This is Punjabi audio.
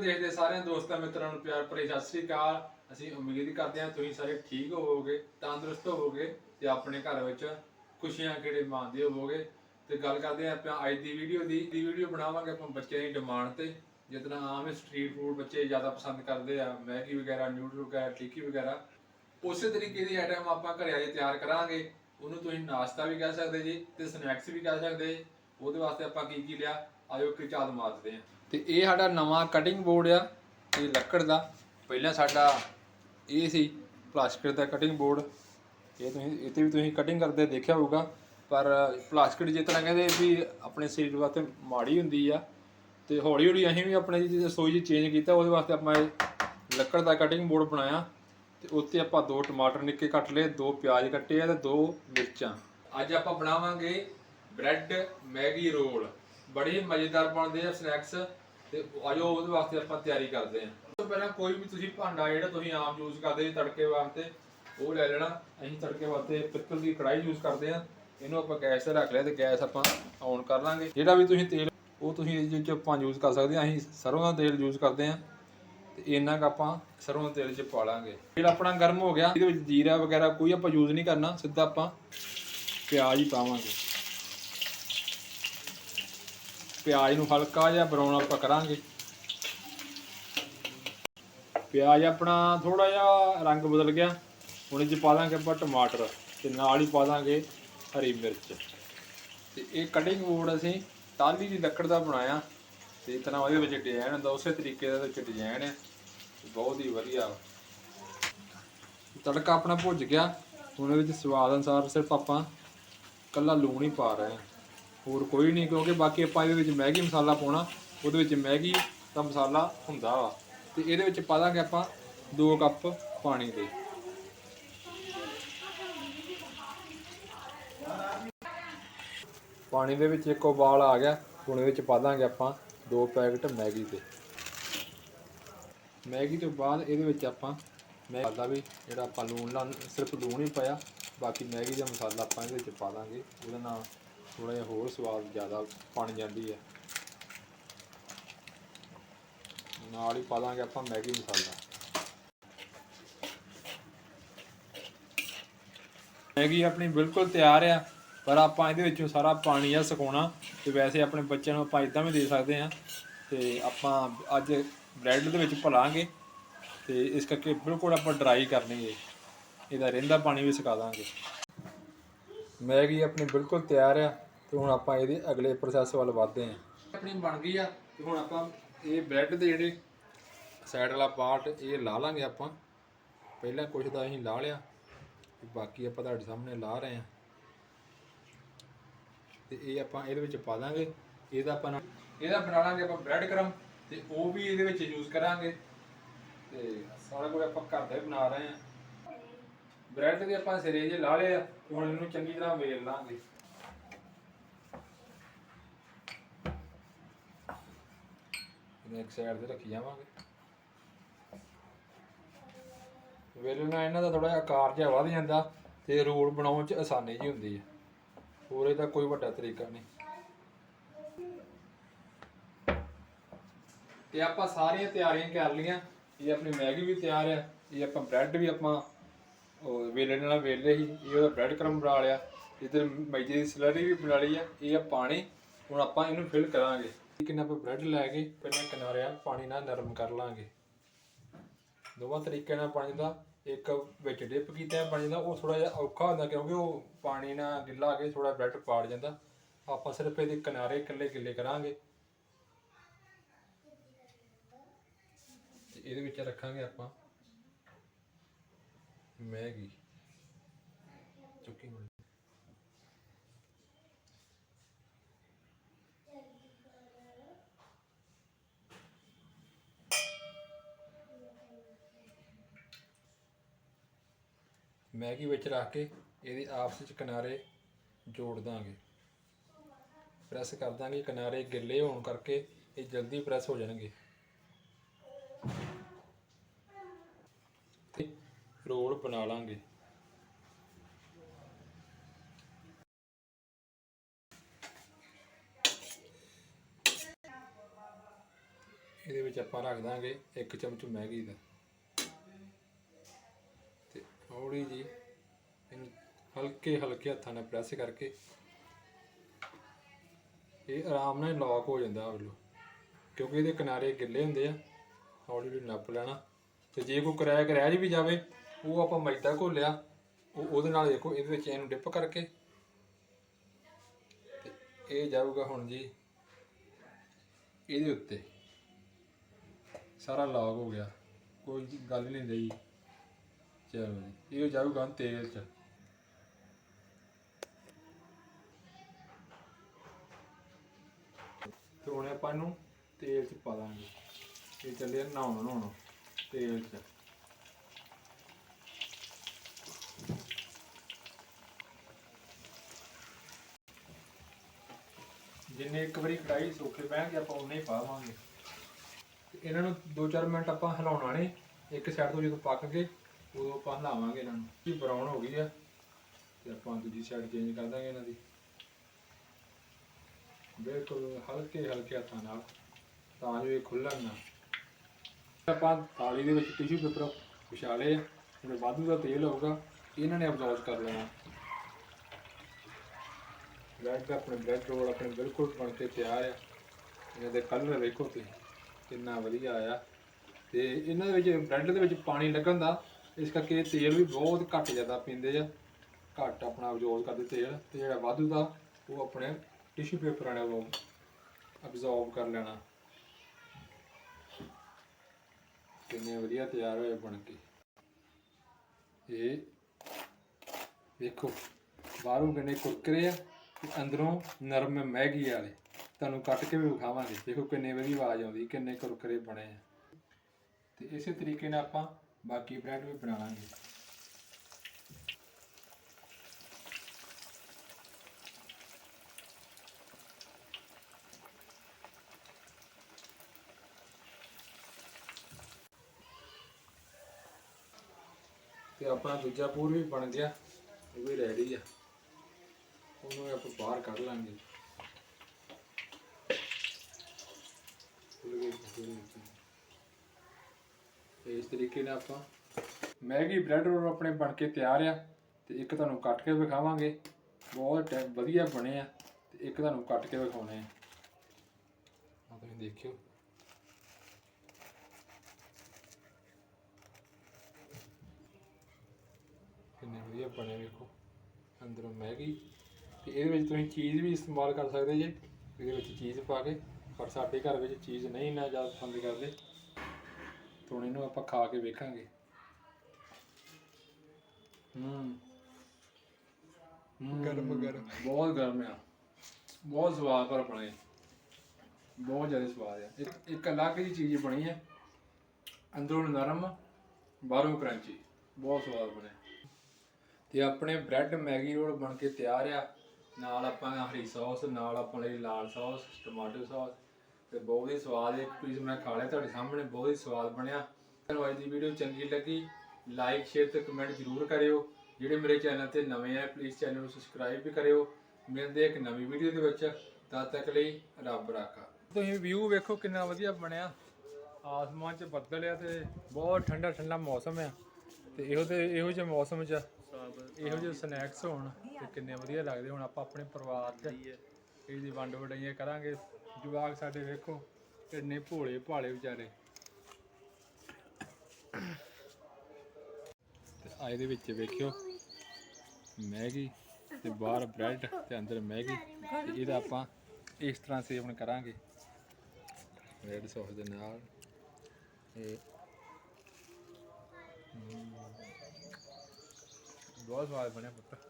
ਦੇਖਦੇ ਸਾਰਿਆਂ ਦੋਸਤਾਂ ਮਿੱਤਰਾਂ ਨੂੰ ਪਿਆਰ ਭਰੀ ਸਤਿ ਸ੍ਰੀ ਅਕਾਲ। ਅਸੀਂ ਉਮੀਦ ਕਰਦੇ ਹਾਂ ਤੁਸੀਂ ਸਾਰੇ ਠੀਕ ਹੋਵੋਗੇ, ਤੰਦਰੁਸਤ ਹੋਵੋਗੇ ਤੇ ਆਪਣੇ ਘਰ ਵਿੱਚ ਖੁਸ਼ੀਆਂ ਕਿਹੜੇ ਮਾਣਦੇ ਹੋਵੋਗੇ। ਤੇ ਗੱਲ ਕਰਦੇ ਹਾਂ ਆਪਾਂ ਅੱਜ ਦੀ ਵੀਡੀਓ ਦੀ। ਦੀ ਵੀਡੀਓ ਬਣਾਵਾਂਗੇ ਆਪਾਂ ਬੱਚਿਆਂ ਦੀ ਡਿਮਾਂਡ ਤੇ। ਜਿਤਨਾ ਆਮ ਸਟਰੀਟ ਫੂਡ ਬੱਚੇ ਜ਼ਿਆਦਾ ਪਸੰਦ ਕਰਦੇ ਆ, ਮੈਗੀ ਵਗੈਰਾ ਨਿਊਡਲ ਵਗੈਰਾ, ਟਿੱਕੀ ਵਗੈਰਾ। ਉਸੇ ਤਰੀਕੇ ਦੀ ਆਈਟਮ ਆਪਾਂ ਘਰੇ ਆਏ ਤਿਆਰ ਕਰਾਂਗੇ। ਉਹਨੂੰ ਤੁਸੀਂ ਨਾਸ਼ਤਾ ਵੀ ਕਹਿ ਸਕਦੇ ਜੀ ਤੇ ਸਨੈਕਸ ਵੀ ਕਹਿ ਸਕਦੇ। ਉਹਦੇ ਵਾਸਤੇ ਆਪਾਂ ਕੀ ਕੀ ਲਿਆ ਆਇਓ ਇੱਕ ਚਾਲ ਮਾਰਦੇ ਆ ਤੇ ਇਹ ਸਾਡਾ ਨਵਾਂ ਕਟਿੰਗ ਬੋਰਡ ਆ, ਇਹ ਲੱਕੜ ਦਾ। ਪਹਿਲਾਂ ਸਾਡਾ ਇਹ ਸੀ ਪਲਾਸਟਿਕ ਦਾ ਕਟਿੰਗ ਬੋਰਡ ਇਹ ਤੁਸੀਂ, ਇਹ ਤੇ ਵੀ ਤੁਸੀਂ ਕਟਿੰਗ ਕਰਦੇ ਦੇਖਿਆ ਹੋਊਗਾ। ਪਰ ਪਲਾਸਟਿਕ ਜਿਸ ਤਰ੍ਹਾਂ ਕਹਿੰਦੇ ਵੀ ਆਪਣੇ ਸਰੀਰ ਵਾਸਤੇ ਮਾੜੀ ਹੁੰਦੀ ਆ, ਤੇ ਹੌਲੀ ਹੌਲੀ ਅਸੀਂ ਵੀ ਆਪਣੇ ਜੀ ਰਸੋਈ 'ਚ ਚੇਂਜ ਕੀਤਾ, ਉਹਦੇ ਵਾਸਤੇ ਆਪਾਂ ਇਹ ਲੱਕੜ ਦਾ ਕਟਿੰਗ ਬੋਰਡ ਬਣਾਇਆ। ਤੇ ਉੱਤੇ ਆਪਾਂ ਦੋ ਟਮਾਟਰ ਨਿੱਕੇ ਕੱਟ ਲਏ, ਦੋ ਪਿਆਜ਼ ਕੱਟੇ ਆ ਤੇ ਦੋ ਮਿਰਚਾਂ। ਅੱਜ ਆਪਾਂ ਬਣਾਵਾਂਗੇ ਬ੍ਰੈਡ ਮੈਗੀ ਰੋਲ। ਬੜੀ ਮਜ਼ੇਦਾਰ ਬਣਦੇ ਆ ਸਨੈਕਸ ਤੇ ਆਜੋ ਉਹਦੇ ਵਾਸਤੇ ਆਪਾਂ ਤਿਆਰੀ ਕਰਦੇ ਆ ਉਸ ਤੋਂ ਪਹਿਲਾਂ ਕੋਈ ਵੀ ਤੁਸੀਂ ਭਾਂਡਾ ਜਿਹੜਾ ਤੁਸੀਂ ਆਮ ਯੂਜ਼ ਕਰਦੇ ਜੀ ਤੜਕੇ ਵਾਸਤੇ, ਉਹ ਲੈ ਲੈਣਾ। ਅਸੀਂ ਤੜਕੇ ਵਾਸਤੇ ਪਿੱਤਲ ਦੀ ਕੜਾਈ ਯੂਜ਼ ਕਰਦੇ ਆ ਇਹਨੂੰ ਆਪਾਂ ਗੈਸ ਤੇ ਰੱਖ ਲਿਆ ਤੇ ਗੈਸ ਆਪਾਂ ਔਨ ਕਰ ਲਾਂਗੇ। ਜਿਹੜਾ ਵੀ ਤੁਸੀਂ ਤੇਲ, ਉਹ ਤੁਸੀਂ ਇਹਦੇ ਵਿੱਚ ਆਪਾਂ ਯੂਜ਼ ਕਰ ਸਕਦੇ ਆ ਅਸੀਂ ਸਰੋਂ ਦਾ ਤੇਲ ਯੂਜ਼ ਕਰਦੇ ਆ ਤੇ ਇੰਨਾ ਕੁ ਆਪਾਂ ਸਰੋਂ ਦੇ ਤੇਲ 'ਚ ਪਾ ਲਾਂਗੇ। ਤੇਲ ਆਪਣਾ ਗਰਮ ਹੋ ਗਿਆ। ਇਹਦੇ ਵਿੱਚ ਜੀਰਾ ਵਗੈਰਾ ਕੋਈ ਆਪਾਂ ਯੂਜ਼ ਨਹੀਂ ਕਰਨਾ। ਸਿੱਧਾ ਆਪਾਂ ਪਿਆਜ਼ ਹੀ ਪਾਵਾਂਗੇ। ਪਿਆਜ਼ ਨੂੰ ਹਲਕਾ ਜਿਹਾ ਬਰਾਊਨ ਆਪਾਂ ਕਰਾਂਗੇ। ਪਿਆਜ਼ ਆਪਣਾ ਥੋੜਾ ਜਿਹਾ ਰੰਗ ਬਦਲ ਗਿਆ। ਹੁਣ ਇਹ 'ਚ ਪਾ ਦਾਂਗੇ ਆਪਾਂ ਟਮਾਟਰ ਤੇ ਨਾਲ ਹੀ ਪਾ ਦਾਂਗੇ ਹਰੀ ਮਿਰਚ। ਤੇ ਇਹ ਕਟਿੰਗ ਬੋਰਡ ਅਸੀਂ ਟਾਲੀ ਦੀ ਲੱਕੜ ਦਾ ਬਣਾਇਆ। ਤੇ ਇਤਨਾ ਉਹਦੇ ਵਿੱਚ ਡਿਜ਼ਾਈਨ ਹੁੰਦਾ, ਉਸੇ ਤਰੀਕੇ ਦਾ ਵਿੱਚ ਡਿਜ਼ਾਈਨ ਹੈ। ਬਹੁਤ ਹੀ ਵਧੀਆ। ਵਾ। ਤੜਕਾ ਆਪਣਾ ਭੁੱਜ ਗਿਆ। ਹੁਣ ਇਹਦੇ ਵਿੱਚ ਸਵਾਦ ਅਨੁਸਾਰ ਸਿਰਫ ਆਪਾਂ ਕੱਲਾ ਲੂਣ ਹੀ ਪਾ ਰਹੇ ਹਾਂ। ਹੋਰ ਕੋਈ ਨਹੀਂ, ਕਿਉਂਕਿ ਬਾਕੀ ਆਪਾਂ ਇਹਦੇ ਵਿੱਚ ਮੈਗੀ ਮਸਾਲਾ ਪਾਉਣਾ, ਉਹਦੇ ਵਿੱਚ ਮੈਗੀ ਦਾ ਮਸਾਲਾ ਹੁੰਦਾ ਵਾ। ਤੇ ਇਹਦੇ ਵਿੱਚ ਪਾ ਦਾਂਗੇ ਆਪਾਂ 2 ਕੱਪ ਪਾਣੀ ਦੇ। ਪਾਣੀ ਦੇ ਵਿੱਚ ਇੱਕ ਉਬਾਲ ਆ ਗਿਆ, ਹੁਣ ਇਹਦੇ ਵਿੱਚ ਪਾ ਦਾਂਗੇ ਆਪਾਂ ਦੋ ਪੈਕਟ ਮੈਗੀ ਦੇ। ਮੈਗੀ ਤੋਂ ਬਾਅਦ ਇਹਦੇ ਵਿੱਚ ਆਪਾਂ ਮੈਂ ਮੈਦਾ ਵੀ ਜਿਹੜਾ ਆਪਾਂ ਲੂਣ ਲਾ, ਸਿਰਫ ਲੂਣ ਹੀ ਪਾਇਆ, ਬਾਕੀ ਮੈਗੀ ਦਾ ਮਸਾਲਾ ਆਪਾਂ ਇਹਦੇ ਵਿੱਚ ਪਾ ਦਾਂਗੇ, ਉਹਦੇ ਨਾਲ ਥੋੜਾ ਜਿਹਾ ਹੋਰ ਸਵਾਦ ਜ਼ਿਆਦਾ ਬਣ ਜਾਂਦੀ ਹੈ। ਨਾਲ ਹੀ ਪਾ ਦਾਂਗੇ ਆਪਾਂ ਮੈਗੀ ਮਸਾਲਾ। ਮੈਗੀ ਆਪਣੀ ਬਿਲਕੁਲ ਤਿਆਰ ਆ, ਪਰ ਆਪਾਂ ਇਹਦੇ ਵਿੱਚੋਂ ਸਾਰਾ ਪਾਣੀ ਆ ਸੁਕਾਉਣਾ ਤੇ ਵੈਸੇ ਆਪਣੇ ਬੱਚਿਆਂ ਨੂੰ ਆਪਾਂ ਇਦਾਂ ਵੀ ਦੇ ਸਕਦੇ ਆ ਤੇ ਆਪਾਂ ਅੱਜ ਬ੍ਰੈਡ ਦੇ ਵਿੱਚ ਭਲਾਂਗੇ ਤੇ ਇਸ ਕਰਕੇ ਬਿਲਕੁਲ ਆਪਾਂ ਡਰਾਈ ਕਰਨੀ ਹੈ ਇਹਦਾ ਰਹਿੰਦਾ ਪਾਣੀ ਵੀ ਸੁਕਾ ਦਾਂਗੇ। ਮੈਗੀ ਆਪਣੀ ਬਿਲਕੁਲ ਤਿਆਰ ਆ ਤੇ ਹੁਣ ਆਪਾਂ ਇਹਦੇ ਅਗਲੇ ਪ੍ਰੋਸੈਸ ਵੱਲ ਵਧਦੇ ਹਾਂ। ਆਪਣੀ ਬਣ ਗਈ ਆ ਤੇ ਹੁਣ ਆਪਾਂ ਇਹ ਬ੍ਰੈਡ ਦੇ ਜਿਹੜੇ ਸਾਈਡ ਵਾਲਾ ਪਾਰਟ ਇਹ ਲਾ ਲਾਂਗੇ ਆਪਾਂ। ਪਹਿਲਾਂ ਕੁਝ ਤਾਂ ਅਸੀਂ ਲਾ ਲਿਆ ਤੇ ਬਾਕੀ ਆਪਾਂ ਤੁਹਾਡੇ ਸਾਹਮਣੇ ਲਾ ਰਹੇ ਹਾਂ। ਤੇ ਇਹ ਆਪਾਂ ਇਹਦੇ ਵਿੱਚ ਪਾ ਦਾਂਗੇ। ਇਹਦਾ ਆਪਾਂ ਇਹਦਾ ਬਣਾ ਲਾਂਗੇ ਆਪਾਂ ਬ੍ਰੈਡ ਕਰਮ ਤੇ ਉਹ ਵੀ ਇਹਦੇ ਵਿੱਚ ਯੂਜ਼ ਕਰਾਂਗੇ। ਤੇ ਸਾਰਾ ਕੁਝ ਆਪਾਂ ਘਰ ਦਾ ਹੀ ਬਣਾ ਰਹੇ ਹਾਂ। ਬ੍ਰੈਡ ਦੇ ਆਪਾਂ ਸਿਰੇ ਜੇ ਲਾ ਲਿਆ ਹੁਣ ਇਹਨੂੰ ਚੰਗੀ ਤਰ੍ਹਾਂ ਵੇਲ ਲਾਂਗੇ। ਇਹਨੂੰ ਇੱਕ ਸਾਈਡ ਤੇ ਰੱਖੀ ਜਾਵਾਂਗੇ। ਵੇਲੇ ਇਹਨਾਂ ਦਾ ਥੋੜਾ ਜਿਹਾ ਆਕਾਰ ਜਿਹਾ ਵੱਧ ਜਾਂਦਾ ਤੇ ਰੋਲ ਬਣਾਉਣ ਚ ਆਸਾਨੀ ਜੀ ਹੁੰਦੀ ਹੈ ਹੋਰ ਇਹਦਾ ਕੋਈ ਵੱਡਾ ਤਰੀਕਾ ਨਹੀਂ। ਤੇ ਆਪਾਂ ਸਾਰੀਆਂ ਤਿਆਰੀਆਂ ਕਰ ਲਈਆਂ। ਇਹ ਆਪਣੀ ਮੈਗੀ ਵੀ ਤਿਆਰ ਆ, ਇਹ ਆਪਾਂ ਬ੍ਰੈਡ ਵੀ ਆਪਾਂ ਉਹ ਵੇਲੇ ਨਾਲ ਵੇਲੇ ਹੀ ਇਹ ਉਹਦਾ ਬ੍ਰੈਡ ਕਰਮ ਬਣਾ ਲਿਆ ਇਧਰ ਮੈਗੀ ਦੀ ਸਲਰੀ ਵੀ ਬਣਾ ਲਈ ਆ, ਇਹ ਆ ਪਾਣੀ, ਹੁਣ ਆਪਾਂ ਇਹਨੂੰ ਫਿਲ ਕਰਾਂਗੇ। ਕਿੰਨਾ ਆਪਾਂ ਬ੍ਰੈਡ ਲੈ ਕੇ ਪਹਿਲਾਂ ਕਿਨਾਰਿਆਂ ਪਾਣੀ ਨਾਲ ਨਰਮ ਕਰ ਲਾਂਗੇ। ਦੋਵਾਂ ਤਰੀਕੇ ਨਾਲ ਪਾਣੀ ਦਾ ਇੱਕ ਵਿੱਚ ਡਿਪ ਕੀਤਾ ਪਾਣੀ ਦਾ, ਉਹ ਥੋੜਾ ਜਿਹਾ ਔਖਾ ਹੁੰਦਾ ਕਿਉਂਕਿ ਉਹ ਪਾਣੀ ਨਾਲ ਗਿੱਲਾ ਕੇ ਥੋੜਾ ਬ੍ਰੈਡ ਪਾੜ ਜਾਂਦਾ। ਆਪਾਂ ਸਿਰਫ ਇਹਦੇ ਕਿਨਾਰੇ ਇਕੱਲੇ ਗਿੱਲੇ ਕਰਾਂਗੇ। ਤੇ ਇਹਦੇ ਵਿੱਚ ਰੱਖਾਂਗੇ ਆਪਾਂ। ਮੈਗੀ। ਚੁੱਕੀ ਮਿਲ ਮੈਗੀ ਵਿੱਚ ਰੱਖ ਕੇ ਇਹਦੇ ਆਪਸ ਵਿੱਚ ਕਿਨਾਰੇ ਜੋੜ ਦਾਂਗੇ। ਪ੍ਰੈਸ ਕਰ ਦਾਂਗੇ ਕਿਨਾਰੇ ਗਿੱਲੇ ਹੋਣ ਕਰਕੇ ਇਹ ਜਲਦੀ ਪ੍ਰੈਸ ਹੋ ਜਾਣਗੇ ਤੇ ਰੋਲ ਬਣਾ ਲਾਂਗੇ। ਇਹਦੇ ਵਿੱਚ ਆਪਾਂ ਰੱਖ ਦਾਂਗੇ ਇੱਕ ਚਮਚ ਮੈਗੀ ਦਾ। ਤੇ ਹੌਲੀ ਜੀ ਇਹਨੂੰ ਹਲਕੇ ਹਲਕੇ ਹੱਥਾਂ ਨਾਲ ਪ੍ਰੈਸ ਕਰਕੇ ਇਹ ਆਰਾਮ ਨਾਲ ਲੌਕ ਹੋ ਜਾਂਦਾ ਵੱਲੋਂ। ਕਿਉਂਕਿ ਇਹਦੇ ਕਿਨਾਰੇ ਗਿੱਲੇ ਹੁੰਦੇ ਆ, ਹੌਲੀ ਹੌਲੀ ਨੱਪ ਲੈਣਾ। ਤੇ ਜੇ ਕੋਈ ਕਰੈਕ ਰਹਿ ਵੀ ਜਾਵੇ ਉਹ ਆਪਾਂ ਮੈਦਾ ਘੋਲਿਆ, ਉਹ ਉਹਦੇ ਨਾਲ ਦੇਖੋ, ਇਹਦੇ ਵਿੱਚ ਇਹਨੂੰ ਡਿਪ ਕਰਕੇ। ਤੇ ਇਹ ਜਾਊਗਾ ਹੁਣ ਜੀ ਇਹਦੇ ਉੱਤੇ। ਸਾਰਾ ਲਾਗ ਹੋ ਗਿਆ। ਕੋਈ ਗੱਲ ਨਹੀਂ ਰਹੀ। ਚਲੋ ਜੀ, ਇਹ ਜਾਊਗਾ ਤੇਲ 'ਚ। ਤੇ ਹੁਣ ਆਪਾਂ ਇਹਨੂੰ ਤੇਲ 'ਚ ਪਾ ਦਾਂਗੇ। ਇਹ ਚੱਲੇ ਨਹਾਉਣ ਨਹਾਉਣ ਤੇਲ 'ਚ। ਜਿੰਨੇ ਇੱਕ ਵਾਰੀ ਕੜਾਈ ਸੋਖੇ ਪੈਣਗੇ, ਆਪਾਂ ਉਨੇ ਹੀ ਪਾਵਾਂਗੇ। ਤੇ ਇਹਨਾਂ ਨੂੰ 2-4 ਮਿੰਟ ਆਪਾਂ ਹਿਲਾਉਣਾ ਨੇ। ਇੱਕ ਸਾਈਡ ਤੋਂ ਜਦੋਂ ਪੱਕ ਗਏ, ਉਦੋਂ ਆਪਾਂ ਹਿਲਾਵਾਂਗੇ ਇਹਨਾਂ ਨੂੰ। ਕੀ ਬਰਾਊਨ ਹੋ ਗਈ ਆ, ਤੇ ਆਪਾਂ ਦੂਜੀ ਸਾਈਡ ਚੇਂਜ ਕਰ ਦਾਂਗੇ ਇਹਨਾਂ ਦੀ। ਬਿਲਕੁਲ ਹਲਕੇ ਹਲਕੇ ਹੱਥਾਂ ਨਾਲ, ਤਾਂ ਜੋ ਇਹ ਖੁੱਲਣ ਨਾ। ਆਪਾਂ ਥਾਲੀ ਦੇ ਵਿੱਚ ਟਿਸ਼ੂ ਪੇਪਰ ਵਿਛਾ ਲਏ ਆ। ਜਿਹੜਾ ਵਾਧੂ ਦਾ ਤੇਲ ਹੋਊਗਾ, ਇਹਨਾਂ ਨੇ ਅਬਜ਼ੌਰਬ ਕਰ ਲੈਣਾ। ਬ੍ਰੈਡ ਆਪਣੇ ਬ੍ਰੈਡ ਰੋਲ ਆਪਣੇ ਬਿਲਕੁਲ ਬਣ ਕੇ ਤਿਆਰ ਆ। ਇਹਨਾਂ ਦੇ ਕਲਰ ਵੇਖੋ ਤੁਸੀਂ, ਕਿੰਨਾ ਵਧੀਆ ਆਇਆ। ਤੇ ਇਹਨਾਂ ਦੇ ਵਿੱਚ ਬ੍ਰੈਡ ਦੇ ਵਿੱਚ ਪਾਣੀ ਲੱਗਣ ਦਾ, ਇਸ ਕਰਕੇ ਤੇਲ ਵੀ ਬਹੁਤ ਘੱਟ ਜ਼ਿਆਦਾ ਪੀਂਦੇ ਆ। ਘੱਟ ਆਪਣਾ ਅਬਜ਼ੌਰਬ ਕਰਦੇ ਤੇਲ, ਤੇ ਜਿਹੜਾ ਵਾਧੂ ਦਾ, ਉਹ ਆਪਣੇ ਟਿਸ਼ੂ ਪੇਪਰਾਂ ਨੇ ਉਹ ਅਬਜ਼ੌਰਬ ਕਰ ਲੈਣਾ। ਕਿੰਨੇ ਵਧੀਆ ਤਿਆਰ ਹੋਏ ਬਣ ਕੇ। ਇਹ ਵੇਖੋ, ਬਾਹਰੋਂ ਕਿੰਨੇ ਕੁਰਕਰੇ ਆ। ਅੰਦਰੋਂ ਨਰਮ ਮੈਗੀ ਵਾਲੇ। ਤੁਹਾਨੂੰ ਕੱਟ ਕੇ ਵੀ ਵਿਖਾਵਾਂਗੇ। ਦੇਖੋ ਕਿੰਨੇ ਵਧੀਆ ਆਵਾਜ਼ ਆਉਂਦੀ, ਕਿੰਨੇ ਕੁਰਕਰੇ ਬਣੇ ਆ। ਤੇ ਇਸੇ ਤਰੀਕੇ ਨਾਲ ਆਪਾਂ ਬਾਕੀ ਬ੍ਰੈਡ ਵੀ ਬਣਾ ਲਾਂਗੇ। ਤੇ ਆਪਣਾ ਦੂਜਾ ਪੂਰ ਵੀ ਬਣ ਗਿਆ, ਉਹ ਵੀ ਰੈਡੀ ਆ। ਉਹਨੂੰ ਆਪਾਂ ਬਾਹਰ ਕੱਢ ਲਾਂਗੇ। ਇਸ ਤਰੀਕੇ ਨਾਲ ਆਪਾਂ ਮੈਗੀ, ਬ੍ਰੈਡ ਰੋਲ ਆਪਣੇ ਬਣ ਕੇ ਤਿਆਰ ਆ ਤੇ ਇੱਕ ਤੁਹਾਨੂੰ ਕੱਟ ਕੇ ਵਿਖਾਵਾਂਗੇ। ਬਹੁਤ ਵਧੀਆ ਬਣੇ ਆ ਤੇ ਇੱਕ ਤੁਹਾਨੂੰ ਕੱਟ ਕੇ ਵਿਖਾਉਣੇ ਆ। ਆ ਤੁਸੀਂ ਦੇਖਿਓ। ਕਿੰਨੇ ਵਧੀਆ ਬਣੇ ਵੇਖੋ। ਅੰਦਰੋਂ ਮੈਗੀ ਤੇ ਇਹਦੇ ਵਿੱਚ ਤੁਸੀਂ ਚੀਜ਼ ਵੀ ਇਸਤੇਮਾਲ ਕਰ ਸਕਦੇ ਜੇ ਇਹਦੇ ਵਿੱਚ ਚੀਜ਼ ਪਾ ਕੇ ਪਰ ਸਾਡੇ ਘਰ ਵਿੱਚ ਚੀਜ਼ ਨਹੀਂ ਨਾ ਜ਼ਿਆਦਾ ਪਸੰਦ ਕਰਦੇ। ਤਾਂ ਇਹਨੂੰ ਆਪਾਂ ਖਾ ਕੇ ਵੇਖਾਂਗੇ। ਹੂੰ। ਗਰਮ ਗਰਮ। ਬਹੁਤ ਗਰਮ ਆ। ਬਹੁਤ ਸਵਾਦ ਪਰ ਬਣੇ। ਬਹੁਤ ਜ਼ਿਆਦਾ ਸਵਾਦ ਆ। ਇੱਕ ਇੱਕ ਅਲੱਗ ਜਿਹੀ ਚੀਜ਼ ਬਣੀ ਹੈ ਅੰਦਰੋਂ ਨਰਮ ਬਾਹਰੋਂ ਕਰੰਚੀ। ਬਹੁਤ ਸਵਾਦ ਬਣਿਆ ਤੇ ਆਪਣੇ ਬ੍ਰੈਡ ਮੈਗੀ ਰੋਲ ਬਣ ਕੇ ਤਿਆਰ ਆ। ਨਾਲ ਆਪਾਂ ਹਰੀ ਸੌਸ, ਨਾਲ ਆਪਾਂ ਲਈ ਲਾਲ ਸੌਸ ਟਮਾਟੋ ਸੌਸ, ਤੇ ਬਹੁਤ ਹੀ ਸਵਾਦ ਇੱਕ ਪੀਸ ਮੈਂ ਖਾ ਲਿਆ, ਤੁਹਾਡੇ ਸਾਹਮਣੇ ਬਹੁਤ ਹੀ ਸਵਾਦ ਬਣਿਆ। ਤੁਹਾਨੂੰ ਅੱਜ ਦੀ ਵੀਡੀਓ ਚੰਗੀ ਲੱਗੀ ਲਾਈਕ ਸ਼ੇਅਰ ਤੇ ਕਮੈਂਟ ਜ਼ਰੂਰ ਕਰਿਓ। ਜਿਹੜੇ ਮੇਰੇ ਚੈਨਲ ਤੇ ਨਵੇਂ ਆ ਪਲੀਜ਼ ਚੈਨਲ ਨੂੰ ਸਬਸਕ੍ਰਾਈਬ ਵੀ ਕਰਿਓ। ਮਿਲਦੇ ਇੱਕ ਨਵੀਂ ਵੀਡੀਓ ਦੇ ਵਿੱਚ, ਤਦ ਤੱਕ ਲਈ ਰੱਬ ਰਾਖਾ। ਤੁਸੀਂ ਵਿਊ ਵੇਖੋ ਕਿੰਨਾ ਵਧੀਆ ਬਣਿਆ। ਆਸਮਾਨ 'ਚ ਬੱਦਲ ਆ ਤੇ ਬਹੁਤ ਠੰਡਾ ਠੰਡਾ ਮੌਸਮ ਆ। ਤੇ ਇਹੋ ਤੇ ਇਹੋ ਜਿਹੇ ਮੌਸਮ 'ਚ ਇਹੋ ਜਿਹੇ ਸਨੈਕਸ ਹੋਣ ਤੇ ਕਿੰਨੇ ਵਧੀਆ ਲੱਗਦੇ ਹੁਣ। ਆਪਾਂ ਆਪਣੇ ਪਰਿਵਾਰ 'ਚ ਇਹਦੀ ਵੰਡ ਵਡਾਈਆਂ ਕਰਾਂਗੇ। ਜਵਾਕ ਸਾਡੇ ਵੇਖੋ, ਕਿੰਨੇ ਭੋਲੇ ਭਾਲੇ ਵਿਚਾਰੇ। ਤੇ ਆ ਇਹਦੇ ਵਿੱਚ ਵੇਖਿਓ, ਮੈਗੀ ਤੇ ਬਾਹਰ ਬ੍ਰੈਡ ਤੇ ਅੰਦਰ ਮੈਗੀ ਤੇ ਇਹਦਾ ਆਪਾਂ ਇਸ ਤਰ੍ਹਾਂ ਸੇਵਨ ਕਰਾਂਗੇ। ਰੈਡ ਸੌਸ ਦੇ ਨਾਲ ਇਹ ਬਹੁਤ ਸਵਾਦ ਬਣਿਆ ਪੁੱਤ।